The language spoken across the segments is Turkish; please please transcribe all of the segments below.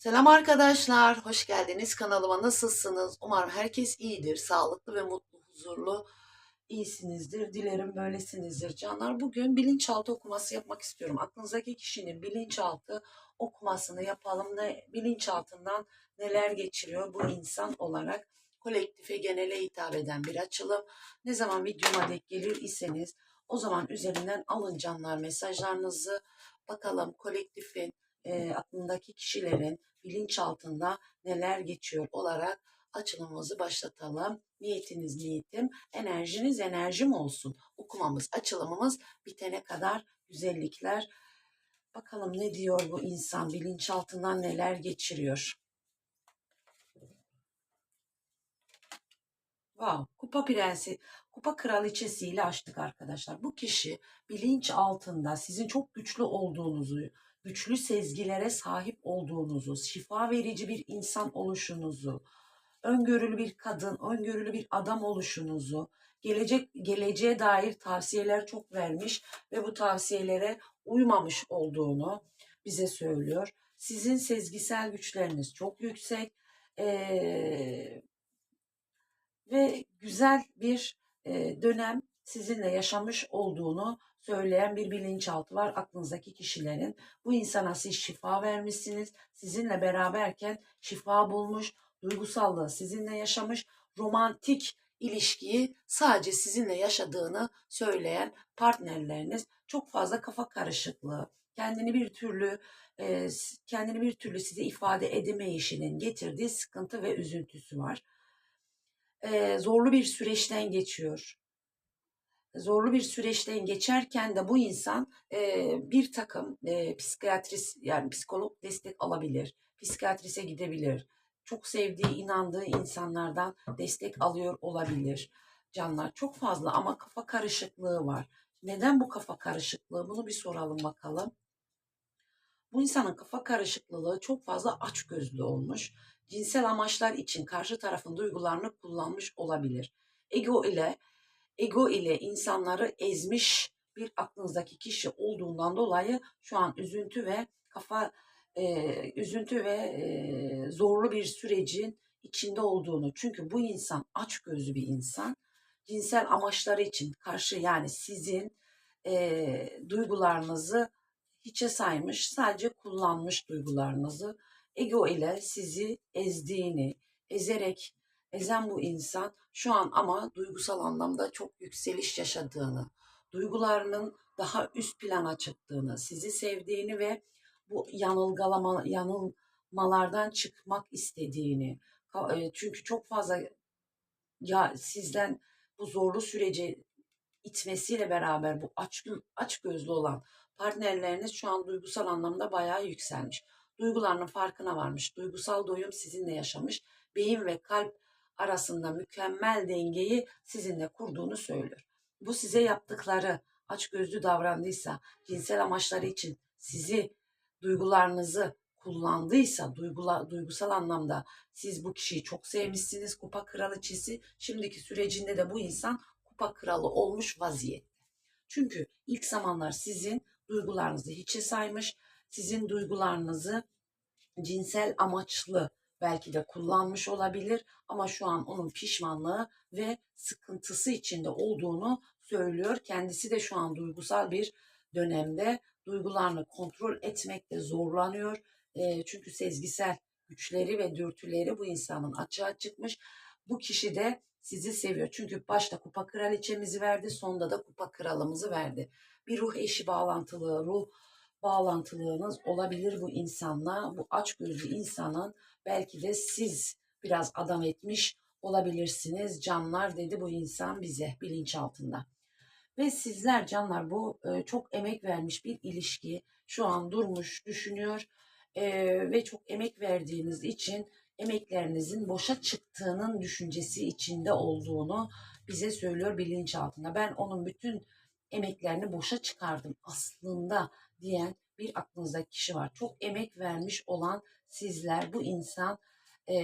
Selam arkadaşlar, hoş geldiniz kanalıma. Nasılsınız? Umarım herkes iyidir, sağlıklı ve mutlu, huzurlu, iyisinizdir. Dilerim böylesinizdir canlar. Bugün bilinçaltı okuması yapmak istiyorum. Aklınızdaki kişinin bilinçaltı okumasını yapalım. Ne, bilinçaltından neler geçiriyor bu insan olarak kolektife, genele hitap eden bir açılım. Ne zaman videoma denk gelir iseniz o zaman üzerinden alın canlar mesajlarınızı. Bakalım kolektifin e, aklındaki kişilerin bilinçaltında neler geçiyor olarak açılımımızı başlatalım. Niyetiniz niyetim, enerjiniz enerjim olsun. Okumamız, açılımımız bitene kadar güzellikler. Bakalım ne diyor bu insan bilinçaltından neler geçiriyor. Wow, kupa prensi, kupa kraliçesiyle açtık arkadaşlar. Bu kişi bilinç altında sizin çok güçlü olduğunuzu, güçlü sezgilere sahip olduğunuzu, şifa verici bir insan oluşunuzu, öngörülü bir kadın, öngörülü bir adam oluşunuzu, gelecek geleceğe dair tavsiyeler çok vermiş ve bu tavsiyelere uymamış olduğunu bize söylüyor. Sizin sezgisel güçleriniz çok yüksek ee, ve güzel bir e, dönem sizinle yaşamış olduğunu söyleyen bir bilinçaltı var aklınızdaki kişilerin. Bu insana siz şifa vermişsiniz. Sizinle beraberken şifa bulmuş, duygusallığı sizinle yaşamış, romantik ilişkiyi sadece sizinle yaşadığını söyleyen partnerleriniz çok fazla kafa karışıklığı, kendini bir türlü e, kendini bir türlü size ifade edemeyişinin getirdiği sıkıntı ve üzüntüsü var. E, zorlu bir süreçten geçiyor zorlu bir süreçten geçerken de bu insan e, bir takım e, psikiyatrist yani psikolog destek alabilir, psikiyatrise gidebilir, çok sevdiği, inandığı insanlardan destek alıyor olabilir. Canlar çok fazla ama kafa karışıklığı var. Neden bu kafa karışıklığı? Bunu bir soralım bakalım. Bu insanın kafa karışıklığı çok fazla açgözlü olmuş. Cinsel amaçlar için karşı tarafın duygularını kullanmış olabilir. Ego ile ego ile insanları ezmiş bir aklınızdaki kişi olduğundan dolayı şu an üzüntü ve kafa e, üzüntü ve e, zorlu bir sürecin içinde olduğunu. Çünkü bu insan aç gözlü bir insan. Cinsel amaçları için karşı yani sizin e, duygularınızı hiçe saymış, sadece kullanmış duygularınızı ego ile sizi ezdiğini, ezerek ezen bu insan şu an ama duygusal anlamda çok yükseliş yaşadığını, duygularının daha üst plana çıktığını, sizi sevdiğini ve bu yanılgalama, yanılmalardan çıkmak istediğini, e, çünkü çok fazla ya sizden bu zorlu süreci itmesiyle beraber bu aç, aç gözlü olan partnerleriniz şu an duygusal anlamda bayağı yükselmiş. Duygularının farkına varmış. Duygusal doyum sizinle yaşamış. Beyin ve kalp arasında mükemmel dengeyi sizinle kurduğunu söylüyor. Bu size yaptıkları açgözlü davrandıysa, cinsel amaçları için sizi, duygularınızı kullandıysa, duygula, duygusal anlamda siz bu kişiyi çok sevmişsiniz, kupa kraliçesi, şimdiki sürecinde de bu insan kupa kralı olmuş vaziyette. Çünkü ilk zamanlar sizin duygularınızı hiçe saymış, sizin duygularınızı cinsel amaçlı belki de kullanmış olabilir ama şu an onun pişmanlığı ve sıkıntısı içinde olduğunu söylüyor. Kendisi de şu an duygusal bir dönemde duygularını kontrol etmekte zorlanıyor. E, çünkü sezgisel güçleri ve dürtüleri bu insanın açığa çıkmış. Bu kişi de sizi seviyor. Çünkü başta kupa kraliçemizi verdi, sonda da kupa kralımızı verdi. Bir ruh eşi bağlantılı, ruh bağlantılığınız olabilir bu insanla. Bu aç gözlü insanın belki de siz biraz adam etmiş olabilirsiniz canlar dedi bu insan bize bilinçaltında. Ve sizler canlar bu e, çok emek vermiş bir ilişki şu an durmuş düşünüyor e, ve çok emek verdiğiniz için emeklerinizin boşa çıktığının düşüncesi içinde olduğunu bize söylüyor bilinçaltında. Ben onun bütün emeklerini boşa çıkardım aslında diyen bir aklınızdaki kişi var. Çok emek vermiş olan sizler bu insan e,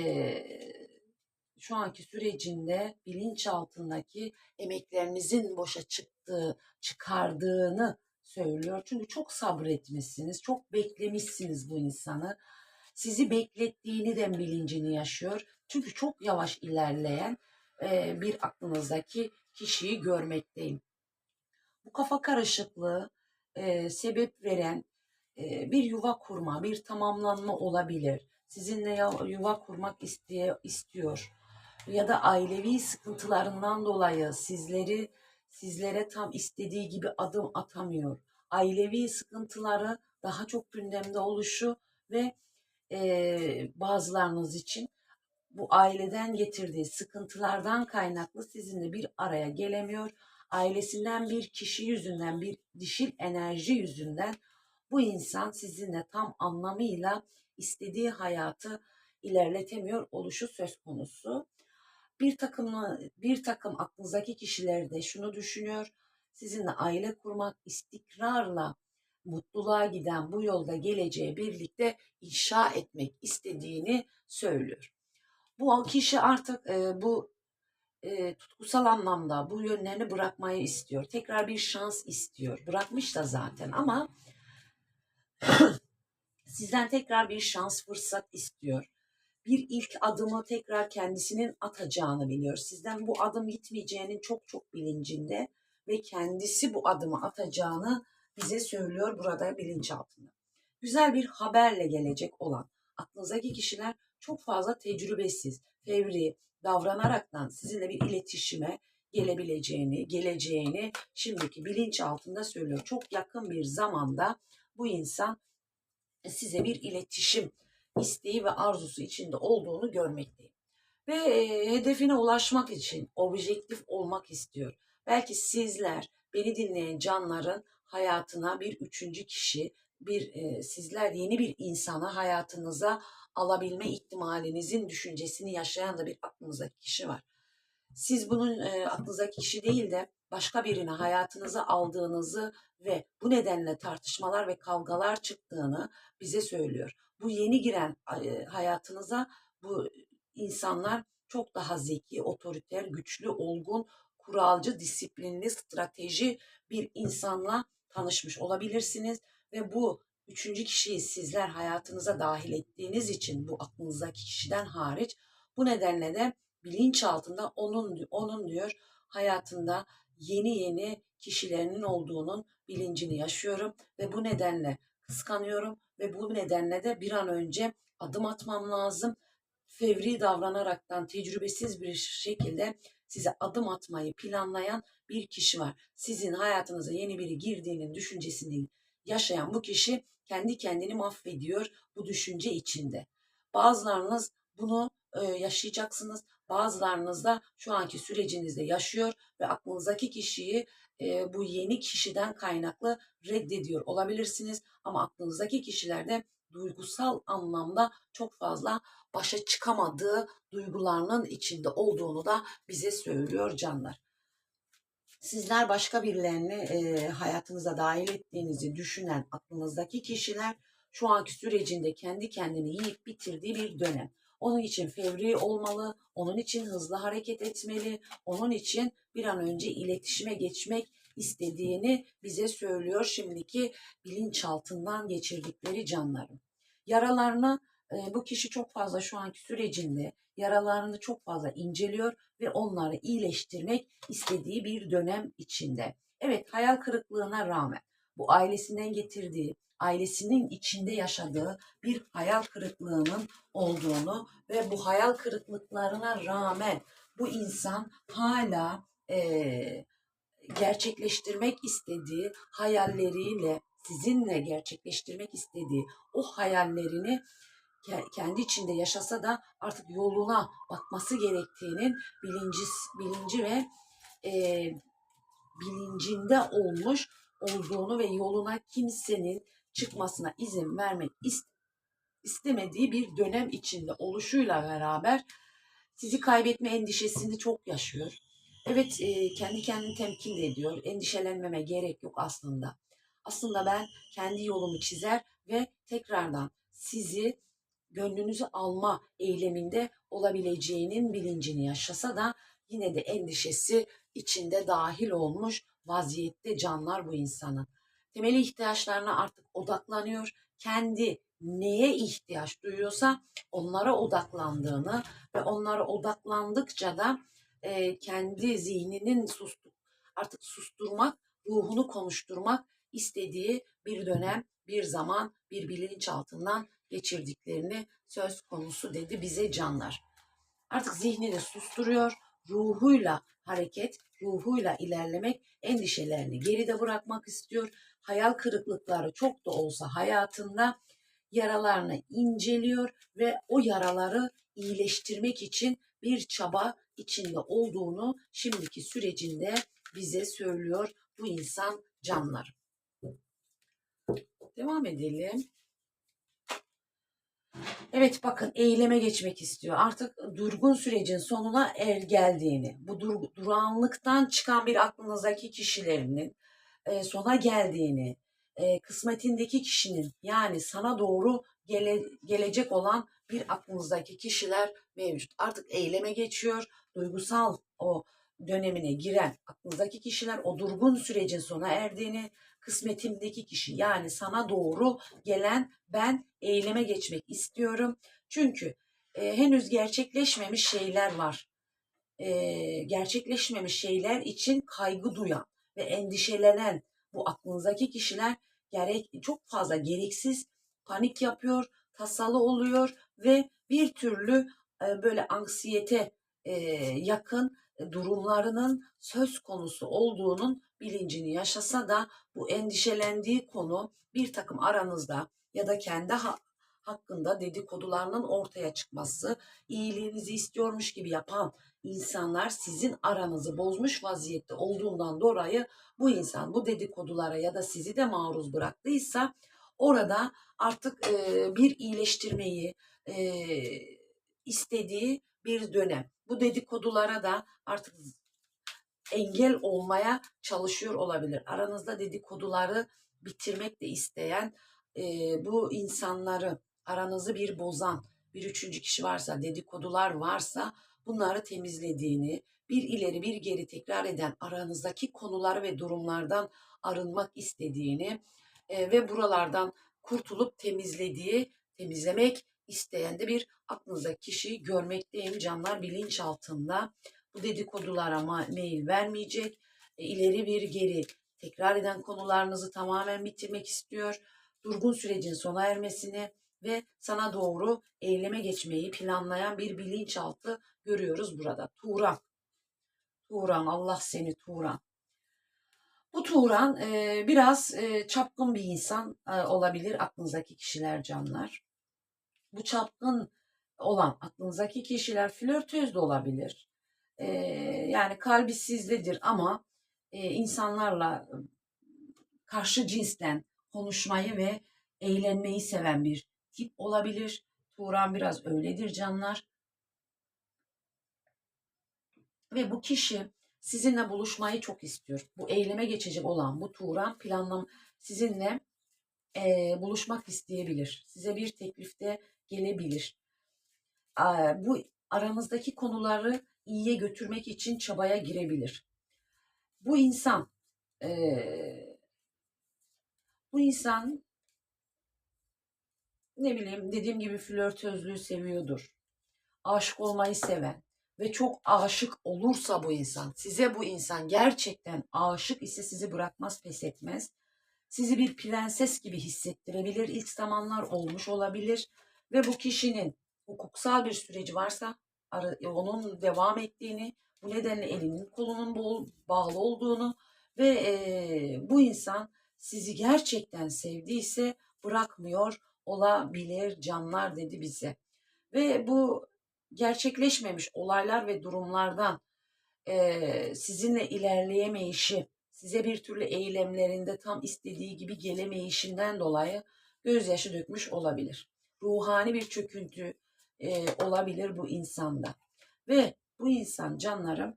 şu anki sürecinde bilinçaltındaki emeklerinizin boşa çıktığı, çıkardığını söylüyor. Çünkü çok sabretmişsiniz, çok beklemişsiniz bu insanı. sizi beklettiğini de bilincini yaşıyor. Çünkü çok yavaş ilerleyen e, bir aklınızdaki kişiyi görmekteyim. Bu kafa karışıklığı e, sebep veren bir yuva kurma, bir tamamlanma olabilir. Sizinle yuva kurmak isteye, istiyor ya da ailevi sıkıntılarından dolayı sizleri sizlere tam istediği gibi adım atamıyor. Ailevi sıkıntıları daha çok gündemde oluşu ve e, bazılarınız için bu aileden getirdiği sıkıntılardan kaynaklı sizinle bir araya gelemiyor. Ailesinden bir kişi yüzünden, bir dişil enerji yüzünden bu insan sizinle tam anlamıyla istediği hayatı ilerletemiyor oluşu söz konusu. Bir takım bir takım aklınızdaki kişiler de şunu düşünüyor. Sizinle aile kurmak, istikrarla mutluluğa giden bu yolda geleceği birlikte inşa etmek istediğini söylüyor. Bu kişi artık e, bu e, tutkusal anlamda bu yönlerini bırakmayı istiyor. Tekrar bir şans istiyor. Bırakmış da zaten ama sizden tekrar bir şans fırsat istiyor. Bir ilk adımı tekrar kendisinin atacağını biliyor. Sizden bu adım gitmeyeceğinin çok çok bilincinde ve kendisi bu adımı atacağını bize söylüyor burada bilinçaltında. Güzel bir haberle gelecek olan aklınızdaki kişiler çok fazla tecrübesiz, fevri davranaraktan sizinle bir iletişime gelebileceğini, geleceğini şimdiki bilinç altında söylüyor. Çok yakın bir zamanda bu insan size bir iletişim isteği ve arzusu içinde olduğunu görmekteyim. Ve e, hedefine ulaşmak için objektif olmak istiyor. Belki sizler beni dinleyen canların hayatına bir üçüncü kişi, bir e, sizler yeni bir insanı hayatınıza alabilme ihtimalinizin düşüncesini yaşayan da bir aklınızdaki kişi var. Siz bunun e, aklınızdaki kişi değil de başka birini hayatınıza aldığınızı ve bu nedenle tartışmalar ve kavgalar çıktığını bize söylüyor. Bu yeni giren e, hayatınıza bu insanlar çok daha zeki, otoriter, güçlü, olgun, kuralcı, disiplinli, strateji bir insanla tanışmış olabilirsiniz ve bu üçüncü kişiyi sizler hayatınıza dahil ettiğiniz için bu aklınızdaki kişiden hariç bu nedenle de bilinç altında onun onun diyor hayatında yeni yeni kişilerinin olduğunun bilincini yaşıyorum ve bu nedenle kıskanıyorum ve bu nedenle de bir an önce adım atmam lazım. Fevri davranaraktan tecrübesiz bir şekilde size adım atmayı planlayan bir kişi var. Sizin hayatınıza yeni biri girdiğinin düşüncesini yaşayan bu kişi kendi kendini mahvediyor bu düşünce içinde. Bazılarınız bunu yaşayacaksınız. Bazılarınız da şu anki sürecinizde yaşıyor ve aklınızdaki kişiyi e, bu yeni kişiden kaynaklı reddediyor olabilirsiniz. Ama aklınızdaki kişilerde duygusal anlamda çok fazla başa çıkamadığı duygularının içinde olduğunu da bize söylüyor canlar. Sizler başka birilerini e, hayatınıza dahil ettiğinizi düşünen aklınızdaki kişiler şu anki sürecinde kendi kendini yiyip bitirdiği bir dönem. Onun için fevri olmalı, onun için hızlı hareket etmeli, onun için bir an önce iletişime geçmek istediğini bize söylüyor şimdiki bilinçaltından geçirdikleri canların. Yaralarını e, bu kişi çok fazla şu anki sürecinde yaralarını çok fazla inceliyor ve onları iyileştirmek istediği bir dönem içinde. Evet hayal kırıklığına rağmen bu ailesinden getirdiği, ailesinin içinde yaşadığı bir hayal kırıklığının olduğunu ve bu hayal kırıklıklarına rağmen bu insan hala eee, gerçekleştirmek istediği hayalleriyle sizinle gerçekleştirmek istediği o hayallerini ke- kendi içinde yaşasa da artık yoluna bakması gerektiğinin bilinci, bilinci ve eee, bilincinde olmuş olduğunu ve yoluna kimsenin çıkmasına izin vermek is- istemediği bir dönem içinde oluşuyla beraber sizi kaybetme endişesini çok yaşıyor. Evet e, kendi kendini temkin ediyor. Endişelenmeme gerek yok aslında. Aslında ben kendi yolumu çizer ve tekrardan sizi gönlünüzü alma eyleminde olabileceğinin bilincini yaşasa da yine de endişesi içinde dahil olmuş vaziyette canlar bu insanın. Temeli ihtiyaçlarına artık odaklanıyor kendi neye ihtiyaç duyuyorsa onlara odaklandığını ve onlara odaklandıkça da e, kendi zihninin sustu, artık susturmak, ruhunu konuşturmak istediği bir dönem, bir zaman, bir bilinç altından geçirdiklerini söz konusu dedi bize canlar. Artık zihnini susturuyor, ruhuyla hareket, ruhuyla ilerlemek, endişelerini geride bırakmak istiyor. Hayal kırıklıkları çok da olsa hayatında yaralarını inceliyor ve o yaraları iyileştirmek için bir çaba içinde olduğunu şimdiki sürecinde bize söylüyor bu insan canlar. Devam edelim. Evet bakın eyleme geçmek istiyor. Artık durgun sürecin sonuna er geldiğini, bu dur, durağanlıktan çıkan bir aklınızdaki kişilerinin e, sona geldiğini, e, kısmetindeki kişinin yani sana doğru gele, gelecek olan bir aklınızdaki kişiler mevcut. Artık eyleme geçiyor. Duygusal o dönemine giren aklınızdaki kişiler o durgun sürecin sona erdiğini, kısmetimdeki kişi yani sana doğru gelen ben eyleme geçmek istiyorum. Çünkü e, henüz gerçekleşmemiş şeyler var. E, gerçekleşmemiş şeyler için kaygı duyan ve endişelenen bu aklınızdaki kişiler gerek çok fazla gereksiz panik yapıyor, tasalı oluyor ve bir türlü e, böyle anksiyete e, yakın durumlarının söz konusu olduğunun bilincini yaşasa da bu endişelendiği konu bir takım aranızda ya da kendi hakkında dedikodularının ortaya çıkması, iyiliğinizi istiyormuş gibi yapan insanlar sizin aranızı bozmuş vaziyette olduğundan dolayı bu insan bu dedikodulara ya da sizi de maruz bıraktıysa orada artık e, bir iyileştirmeyi e, istediği bir dönem. Bu dedikodulara da artık engel olmaya çalışıyor olabilir. Aranızda dedikoduları bitirmek de isteyen e, bu insanları aranızı bir bozan bir üçüncü kişi varsa dedikodular varsa bunları temizlediğini bir ileri bir geri tekrar eden aranızdaki konular ve durumlardan arınmak istediğini e, ve buralardan kurtulup temizlediği temizlemek isteyen de bir aklınızdaki kişiyi görmekteyim canlar bilinç altında bu dedikodulara mail vermeyecek. E, ileri bir geri tekrar eden konularınızı tamamen bitirmek istiyor. Durgun sürecin sona ermesini ve sana doğru eyleme geçmeyi planlayan bir bilinçaltı görüyoruz burada. Turan. Turan Allah seni Turan. Bu Turan e, biraz e, çapkın bir insan e, olabilir aklınızdaki kişiler canlar. Bu çapkın olan aklınızdaki kişiler flörtöz de olabilir e, yani kalbi sizdedir ama e, insanlarla karşı cinsten konuşmayı ve eğlenmeyi seven bir tip olabilir. Turan biraz öyledir canlar. Ve bu kişi sizinle buluşmayı çok istiyor. Bu eyleme geçecek olan bu Turan planlam sizinle e, buluşmak isteyebilir. Size bir teklifte gelebilir. E, bu aranızdaki konuları iyiye götürmek için çabaya girebilir. Bu insan e, bu insan ne bileyim dediğim gibi flörtözlüğü seviyordur. Aşık olmayı seven ve çok aşık olursa bu insan, size bu insan gerçekten aşık ise sizi bırakmaz, pes etmez. Sizi bir prenses gibi hissettirebilir. İlk zamanlar olmuş olabilir ve bu kişinin hukuksal bir süreci varsa e, onun devam ettiğini, bu nedenle elinin kolunun bol, bağlı olduğunu ve e, bu insan sizi gerçekten sevdiyse bırakmıyor olabilir canlar dedi bize. Ve bu gerçekleşmemiş olaylar ve durumlardan e, sizinle ilerleyemeyişi, size bir türlü eylemlerinde tam istediği gibi gelemeyişinden dolayı gözyaşı dökmüş olabilir. Ruhani bir çöküntü, e, olabilir bu insanda. Ve bu insan canlarım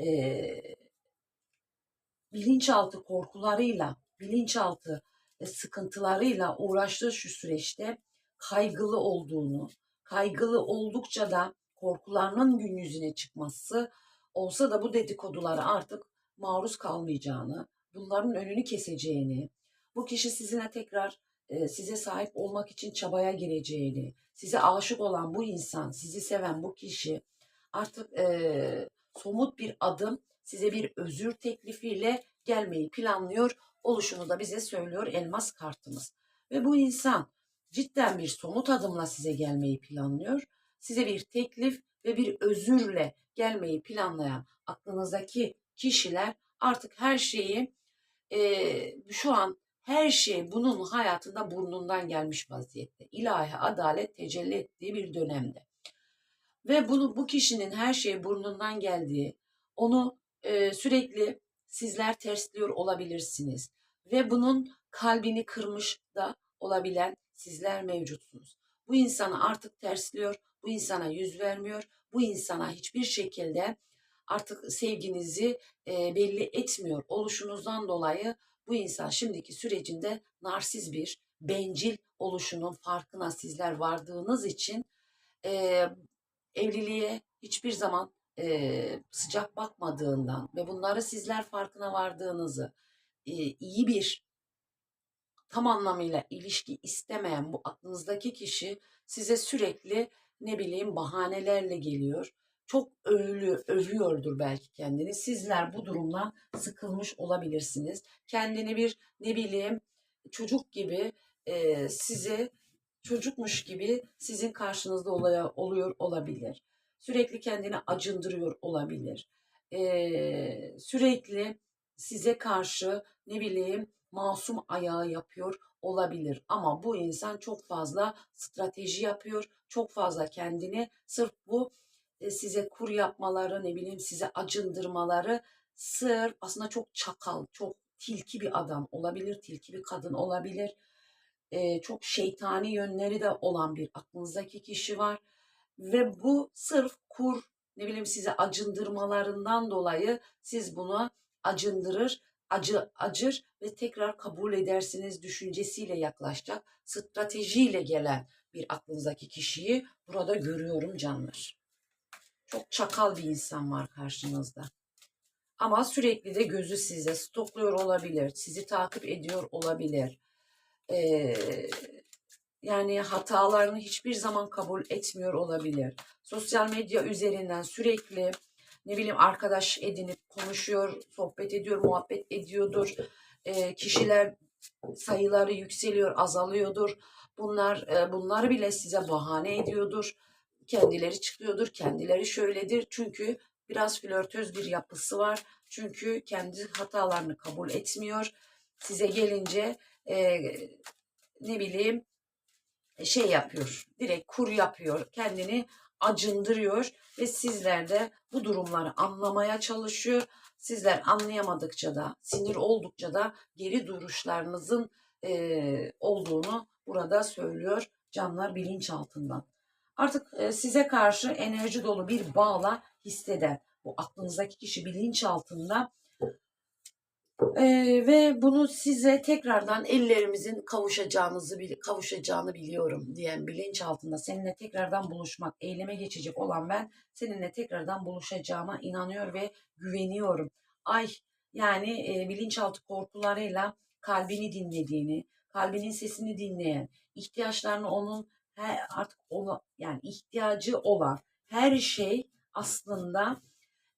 e, bilinçaltı korkularıyla, bilinçaltı sıkıntılarıyla uğraştığı şu süreçte kaygılı olduğunu, kaygılı oldukça da korkularının gün yüzüne çıkması olsa da bu dedikodulara artık maruz kalmayacağını, bunların önünü keseceğini, bu kişi sizinle tekrar e, size sahip olmak için çabaya gireceğini, size aşık olan bu insan, sizi seven bu kişi artık e, somut bir adım size bir özür teklifiyle gelmeyi planlıyor oluşunu da bize söylüyor elmas kartımız. Ve bu insan cidden bir somut adımla size gelmeyi planlıyor. Size bir teklif ve bir özürle gelmeyi planlayan aklınızdaki kişiler artık her şeyi e, şu an her şey bunun hayatında burnundan gelmiş vaziyette. İlahi adalet tecelli ettiği bir dönemde. Ve bunu bu kişinin her şey burnundan geldiği, onu e, sürekli sizler tersliyor olabilirsiniz. Ve bunun kalbini kırmış da olabilen sizler mevcutsunuz. Bu insanı artık tersliyor, bu insana yüz vermiyor, bu insana hiçbir şekilde artık sevginizi e, belli etmiyor oluşunuzdan dolayı bu insan şimdiki sürecinde narsiz bir bencil oluşunun farkına sizler vardığınız için e, evliliğe hiçbir zaman e, sıcak bakmadığından ve bunları sizler farkına vardığınızı e, iyi bir tam anlamıyla ilişki istemeyen bu aklınızdaki kişi size sürekli ne bileyim bahanelerle geliyor. Çok övülü, övüyordur belki kendini. Sizler bu durumdan sıkılmış olabilirsiniz. Kendini bir ne bileyim çocuk gibi e, size çocukmuş gibi sizin karşınızda olaya, oluyor olabilir. Sürekli kendini acındırıyor olabilir. E, sürekli size karşı ne bileyim masum ayağı yapıyor olabilir. Ama bu insan çok fazla strateji yapıyor. Çok fazla kendini sırf bu e, size kur yapmaları, ne bileyim size acındırmaları sırf aslında çok çakal, çok tilki bir adam olabilir, tilki bir kadın olabilir. E, çok şeytani yönleri de olan bir aklınızdaki kişi var. Ve bu sırf kur, ne bileyim size acındırmalarından dolayı siz bunu acındırır, acı acır ve tekrar kabul edersiniz düşüncesiyle yaklaşacak, stratejiyle gelen bir aklınızdaki kişiyi burada görüyorum canlar. Çok çakal bir insan var karşınızda. Ama sürekli de gözü size stokluyor olabilir, sizi takip ediyor olabilir. Ee, yani hatalarını hiçbir zaman kabul etmiyor olabilir. Sosyal medya üzerinden sürekli ne bileyim arkadaş edinip konuşuyor, sohbet ediyor, muhabbet ediyordur. Ee, kişiler sayıları yükseliyor, azalıyordur. Bunlar e, bunlar bile size bahane ediyordur. Kendileri çıkıyordur, kendileri şöyledir. Çünkü biraz flörtöz bir yapısı var. Çünkü kendi hatalarını kabul etmiyor. Size gelince e, ne bileyim şey yapıyor. Direkt kur yapıyor. Kendini acındırıyor ve sizler de bu durumları anlamaya çalışıyor. Sizler anlayamadıkça da, sinir oldukça da geri duruşlarınızın e, olduğunu burada söylüyor canlar bilinç altından. Artık e, size karşı enerji dolu bir bağla hisseden bu aklınızdaki kişi bilinç altında ee, ve bunu size tekrardan ellerimizin kavuşacağınızı kavuşacağını biliyorum diyen bilinç altında seninle tekrardan buluşmak, eyleme geçecek olan ben seninle tekrardan buluşacağıma inanıyor ve güveniyorum. Ay yani e, bilinçaltı korkularıyla kalbini dinlediğini, kalbinin sesini dinleyen, ihtiyaçlarını onun he, artık ola, yani ihtiyacı olan her şey aslında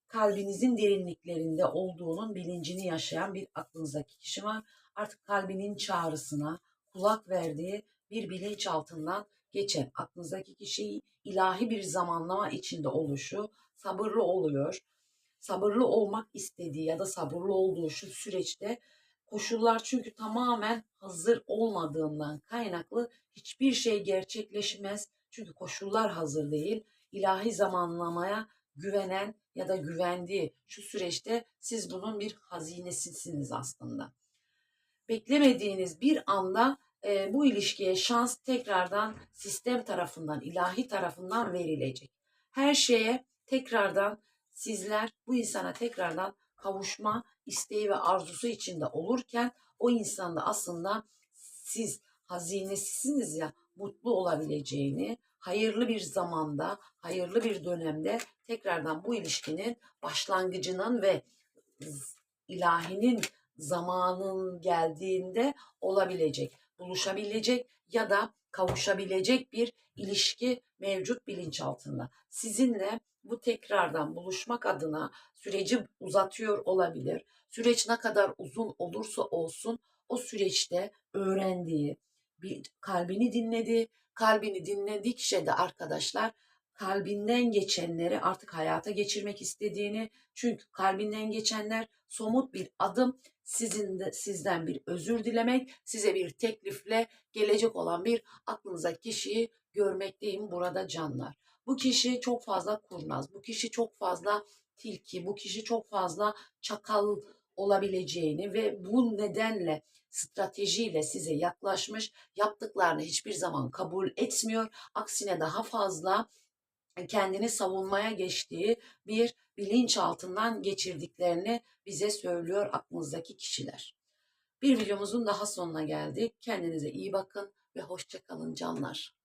kalbinizin derinliklerinde olduğunun bilincini yaşayan bir aklınızdaki kişi var. Artık kalbinin çağrısına kulak verdiği bir bilinç altından geçen aklınızdaki kişi ilahi bir zamanlama içinde oluşu sabırlı oluyor. Sabırlı olmak istediği ya da sabırlı olduğu şu süreçte koşullar çünkü tamamen hazır olmadığından kaynaklı hiçbir şey gerçekleşmez. Çünkü koşullar hazır değil. İlahi zamanlamaya güvenen ya da güvendiği şu süreçte siz bunun bir hazinesisiniz aslında. Beklemediğiniz bir anda e, bu ilişkiye şans tekrardan sistem tarafından, ilahi tarafından verilecek. Her şeye tekrardan sizler bu insana tekrardan kavuşma isteği ve arzusu içinde olurken o insanda aslında siz hazinesisiniz ya mutlu olabileceğini, hayırlı bir zamanda, hayırlı bir dönemde tekrardan bu ilişkinin başlangıcının ve ilahinin zamanın geldiğinde olabilecek. buluşabilecek ya da kavuşabilecek bir ilişki mevcut bilinçaltında. Sizinle bu tekrardan buluşmak adına süreci uzatıyor olabilir. Süreç ne kadar uzun olursa olsun o süreçte öğrendiği, bir kalbini dinledi. Kalbini dinledikçe de arkadaşlar kalbinden geçenleri artık hayata geçirmek istediğini çünkü kalbinden geçenler somut bir adım sizin de sizden bir özür dilemek, size bir teklifle gelecek olan bir aklınıza kişiyi görmekteyim burada canlar. Bu kişi çok fazla kurnaz, bu kişi çok fazla tilki, bu kişi çok fazla çakal olabileceğini ve bu nedenle stratejiyle size yaklaşmış, yaptıklarını hiçbir zaman kabul etmiyor. Aksine daha fazla kendini savunmaya geçtiği bir bilinç altından geçirdiklerini bize söylüyor aklınızdaki kişiler. Bir videomuzun daha sonuna geldik. Kendinize iyi bakın ve hoşça kalın canlar.